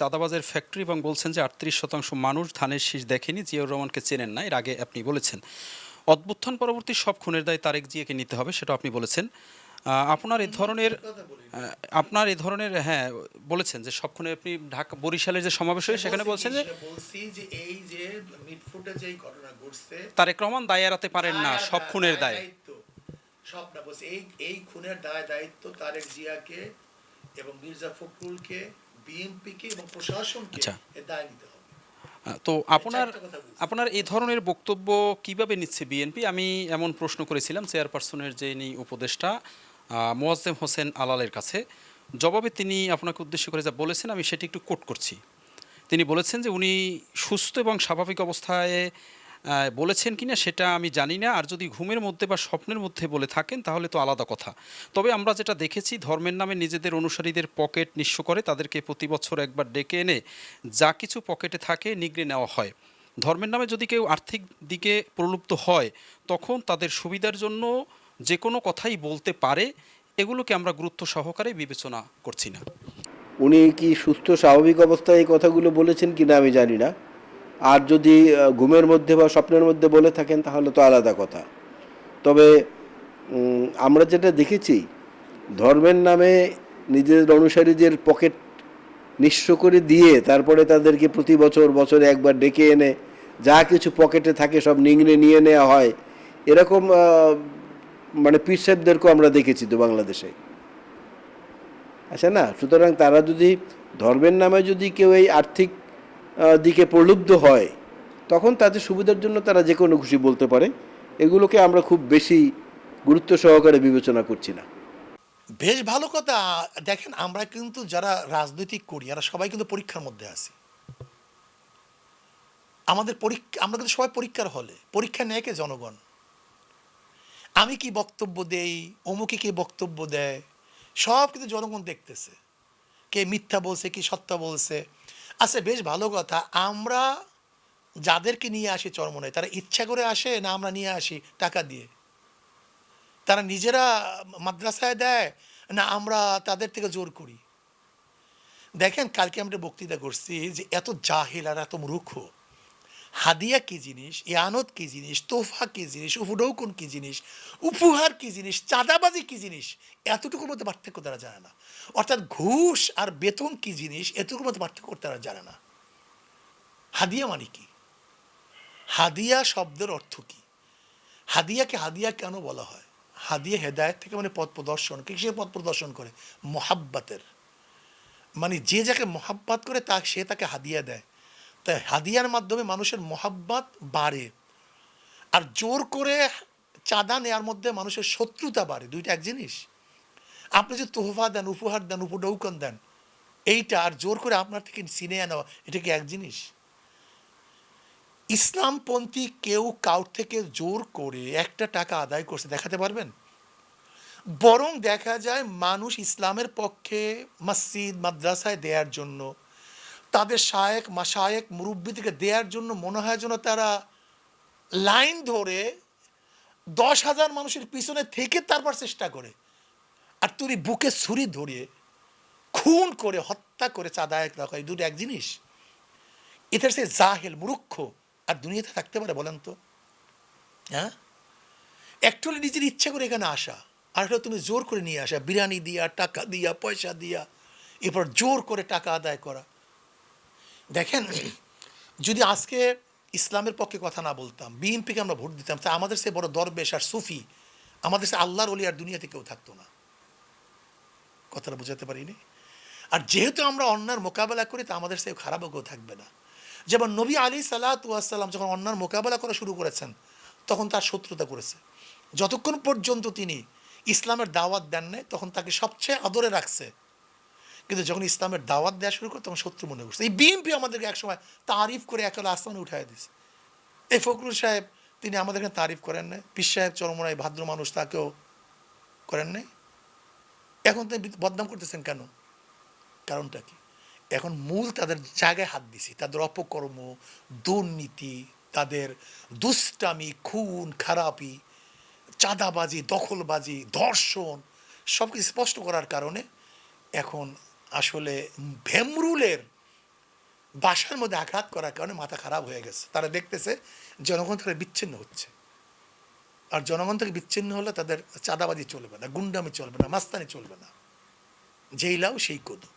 চাঁদাবাজের factory এবং বলছেন যে আটত্রিশ শতাংশ মানুষ ধানের শীষ দেখেনি জিয়াউর রহমানকে চেনেন না এর আগে আপনি বলেছেন। অভ্যুত্থান পরবর্তী সব খুনের দায় তারেক জিয়াকে নিতে হবে সেটা আপনি বলেছেন। আপনার এই ধরনের আপনার এই ধরনের হ্যাঁ বলেছেন যে সব খুনে আপনি ঢাকা বরিশালের যে সমাবেশ হয় সেখানে বলছেন যে এই যে মিটফুটে যে ঘটনা ঘটছে তারেক রহমান দায় এড়াতে পারেন না সব খুনের দায় সব না বলছে এই এই খুনের দায় দায়িত্ব তারেক জিয়াকে এবং মির্জা ফখরুলকে বিএনপিকে এবং প্রশাসনকে আচ্ছা। দায় নিতে হবে তো আপনার। আপনার এই ধরনের বক্তব্য কীভাবে নিচ্ছে বিএনপি আমি এমন প্রশ্ন করেছিলাম চেয়ারপারসনের যিনি উপদেষ্টা মোয়াজ্জেম হোসেন আলালের কাছে জবাবে তিনি আপনাকে উদ্দেশ্য করে যা বলেছেন আমি সেটি একটু কোট করছি তিনি বলেছেন যে উনি সুস্থ এবং স্বাভাবিক অবস্থায় আহ, কি না সেটা আমি জানি না। আর যদি ঘুমের মধ্যে বা স্বপ্নের মধ্যে বলে থাকেন তাহলে তো আলাদা কথা। তবে আমরা যেটা দেখেছি ধর্মের নামে নিজেদের অনুসারীদের পকেট নিঃস্ব করে তাদেরকে প্রতি বছর একবার ডেকে এনে যা কিছু পকেটে থাকে নিগড়ে নেওয়া হয়। ধর্মের নামে যদি কেউ আর্থিক দিকে প্রলুব্ধ হয় তখন তাদের সুবিধার জন্য যে কোনো কথাই বলতে পারে। এগুলোকে আমরা গুরুত্ব সহকারে বিবেচনা করছি না। উনি কি সুস্থ স্বাভাবিক অবস্থায় এই কথাগুলো বলেছেন কি না আমি জানি না। আর যদি ঘুমের মধ্যে বা স্বপ্নের মধ্যে বলে থাকেন, তাহলে তো আলাদা কথা। তবে আমরা যেটা দেখেছি, ধর্মের নামে নিজেদের অনুসারীদের পকেট নিঃস্ব করে দিয়ে, তারপরে তাদেরকে প্রতি বছর, বছরে একবার ডেকে এনে, যা কিছু পকেটে থাকে সব নিংড়ে নিয়ে নেওয়া হয়, এরকম মানে পীর সাহেবদেরকেও আমরা দেখেছি তো বাংলাদেশে। আচ্ছা না, সুতরাং তারা যদি ধর্মের নামে যদি কেউ এই আর্থিক দিকে প্রলুব্ধ হয়, তখন তাদের সুবিধার জন্য তারা যে কোনো খুশি বলতে পারে। এগুলোকে আমরা খুব বেশি গুরুত্ব সহকারে বিবেচনা করছি না। বেশ ভালো কথা। দেখেন, আমরা কিন্তু যারা রাজনৈতিক করি এরা সবাই কিন্তু পরীক্ষার মধ্যে আছি। আমাদের পরীক্ষা, আমরা কিন্তু সবাই পরীক্ষার হলে। পরীক্ষা নেয় কে জনগণ? আমি কি বক্তব্য দেই? অমুকে কি বক্তব্য দেয়? সব কিন্তু জনগণ দেখতেছে। কে মিথ্যা বলছে, কি সত্য বলছে। আচ্ছা বেশ ভালো কথা। আমরা যাদেরকে নিয়ে আসি চরমনায়, তারা ইচ্ছা করে আসে না আমরা নিয়ে আসি টাকা দিয়ে? তারা নিজেরা মাদ্রাসায় দেয় না আমরা তাদের থেকে জোর করি? দেখেন, কালকে আমরা বক্তৃতা করছি যে এত জাহিল আর এত মূর্খ। হাদিয়া কি জিনিস, ইয়ানত কি জিনিস, তোফা কি জিনিস উপডৌকন কি জিনিস, উপহার কি জিনিস, চাঁদাবাজি কি জিনিস, এতটুকুর মধ্যে পার্থক্য তারা জানে না। অর্থাৎ ঘুষ আর বেতন কি জিনিস, এতটুকুর মধ্যে পার্থক্য তারা জানে না। হাদিয়া মানে কি? হাদিয়া শব্দের অর্থ কি? হাদিয়াকে হাদিয়া কেন বলা হয়? হাদিয়া হেদায়ত থেকে মানে পথ প্রদর্শন। কিসের পথ প্রদর্শন করে? মোহাব্বাতের। মানে যে যাকে মোহাব্বাত করে তা সে তাকে হাদিয়া দেয়। তাই হাদিয়ার মাধ্যমে মানুষের মোহাব্বাত বাড়ে। আর জোর করে চাঁদা নেওয়ার মধ্যে মানুষের শত্রুতা বাড়ে। দুইটা এক জিনিস। আপনি যে তোহফা দেন, উপহার দেন, উপডৌকন দেন, এইটা আর জোর করে আপনার থেকে সিনে নেওয়া, এটা কি এক জিনিস? ইসলামপন্থী কেউ কাউর থেকে জোর করে একটা টাকা আদায় করছে, দেখাতে পারবেন? বরং দেখা যায় মানুষ ইসলামের পক্ষে মসজিদ, মাদ্রাসায় দেওয়ার জন্য তাদের শায়েক মাসায়েক মুরব্বী থেকে দেওয়ার জন্য, মনে হয় যেন তারা লাইন ধরে দশ হাজার মানুষের পিছনে থেকে তারপর চেষ্টা করে। আর তুমি বুকে ছুরি ধরিয়ে, খুন করে, হত্যা করে চাঁদায় রাখা এই দুটো এক জিনিস। এটার সে জাহেল, মূর্খ, আর দুনিয়াতে থাকতে পারে বলেন তো? হ্যাঁ? হলে নিজের ইচ্ছা করে এখানে আসা, আর একটা তুমি জোর করে নিয়ে আসা বিরিয়ানি দিয়া, টাকা দিয়া, পয়সা দিয়া, এরপর জোর করে টাকা আদায় করা। দেখেন, যদি আজকে ইসলামের পক্ষে কথা না বলতাম, বিএনপিকে আমরা ভোট দিতাম তা আমাদের সে বড় দরবেশ আর সুফি, আমাদের সে আল্লাহর অলি আর দুনিয়াতে কেউ থাকতো না। কথাটা বোঝাতে পারিনি? আর যেহেতু আমরা অন্যার মোকাবেলা করি, তা আমাদের সে খারাপও কেউ থাকবে না। যেমন নবী আলী সাল্লাতাম যখন অন্যার মোকাবেলা করা শুরু করেছেন, তখন তার শত্রুতা করেছে। যতক্ষণ পর্যন্ত তিনি ইসলামের দাওয়াত দেন নাই, তখন তাকে সবচেয়ে আদরে রাখছে কিন্তু যখন ইসলামের দাওয়াত দেওয়া শুরু করে, তখন শত্রু মনে করছে। এই বিএনপি আমাদেরকে একসময় তারিফ করে একেবারে আসমানে উঠাই দিয়েছে। এই ফখরুল সাহেব, তিনি আমাদেরকে তারিফ করেন নাই। পিস সাহেব চরমরাই ভাদ্র মানুষ, তাকেও করেন নাই। এখন তিনি বদনাম করতেছেন কেন? কারণটা কি? এখন মূল তাদের জায়গায় হাত দিছি। তাদের অপকর্ম, দুর্নীতি, তাদের দুষ্টামি, খুন, খারাপি, চাঁদাবাজি, দখলবাজি, ধর্ষণ সব কিছু স্পষ্ট করার কারণে এখন আসলে ভেমরুলের বাসার মধ্যে আঘাত করার কারণে মাথা খারাপ হয়ে গেছে। তারা দেখতেছে জনগণ থেকে বিচ্ছিন্ন হচ্ছে। আর জনগণ থেকে বিচ্ছিন্ন হলে তাদের চাঁদাবাজি চলবে না, গুন্ডামি চলবে না, মাস্তানি চলবে না। যেই লাও সেই কদু।